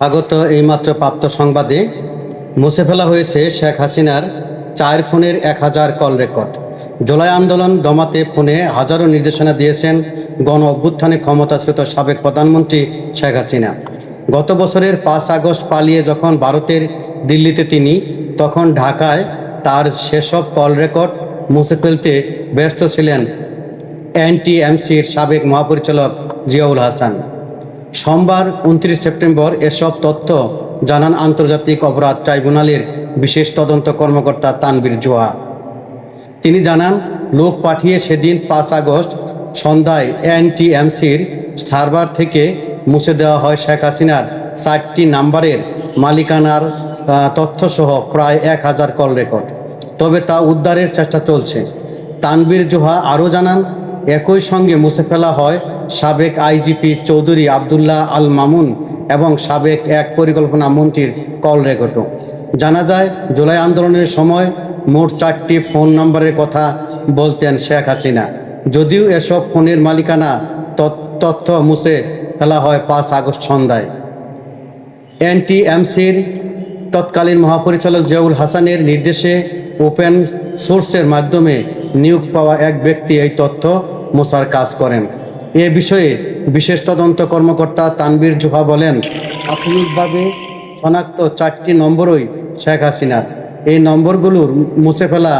আগত এইমাত্র প্রাপ্ত সংবাদে মুছে ফেলা হয়েছে শেখ হাসিনার চার ফোনের এক হাজার কল রেকর্ড। জুলাই আন্দোলন দমাতে ফোনে হাজারো নির্দেশনা দিয়েছেন গণ অভ্যুত্থানে ক্ষমতাচ্যুত সাবেক প্রধানমন্ত্রী শেখ হাসিনা। গত বছরের পাঁচ আগস্ট পালিয়ে যখন ভারতের দিল্লিতে তিনি, তখন ঢাকায় তার সেসব কল রেকর্ড মুছে ফেলতে ব্যস্ত ছিলেন এনটিএমসির সাবেক মহাপরিচালক জিয়াউল হাসান। সোমবার উনত্রিশ সেপ্টেম্বর এসব তথ্য জানান আন্তর্জাতিক অপরাধ ট্রাইব্যুনালের বিশেষ তদন্ত কর্মকর্তা তানবীর জোহা তিনি জানান, লোক পাঠিয়ে সেদিন পাঁচ আগস্ট সন্ধ্যায় এনটিএমসির সার্ভার থেকে মুছে দেওয়া হয় শেখ হাসিনার চারটি নাম্বারের মালিকানার তথ্যসহ প্রায় এক হাজার কল রেকর্ড। তবে তা উদ্ধারের চেষ্টা চলছে। তানবীর জোহা আরও জানান একই সঙ্গে মুছে ফেলা হয় সাবেক আইজিপি চৌধুরী আবদুল্লাহ আল মামুন এবং সাবেক এক পরিকল্পনা মন্ত্রীর কল রেকর্ডও। জানা যায়, জুলাই আন্দোলনের সময় মোট চারটি ফোন নম্বরের কথা বলতেন শেখ হাসিনা। যদিও এসব ফোনের মালিকানা তথ্য- মুছে ফেলা হয় পাঁচ আগস্ট সন্ধ্যায়। এনটিএমসির তৎকালীন মহাপরিচালক জিয়াউল হাসানের নির্দেশে ওপেন সোর্সের মাধ্যমে নিয়োগ পাওয়া এক ব্যক্তি এই তথ্য মোছার কাজ করেন। এ বিষয়ে বিশেষ তদন্ত কর্মকর্তা তানবীর জুহা বলেন প্রাথমিকভাবে শনাক্ত চারটি নম্বরই শেখ হাসিনার। এই নম্বরগুলোর মুছে ফেলা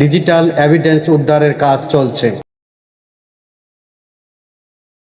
ডিজিটাল এভিডেন্স উদ্ধারের কাজ চলছে।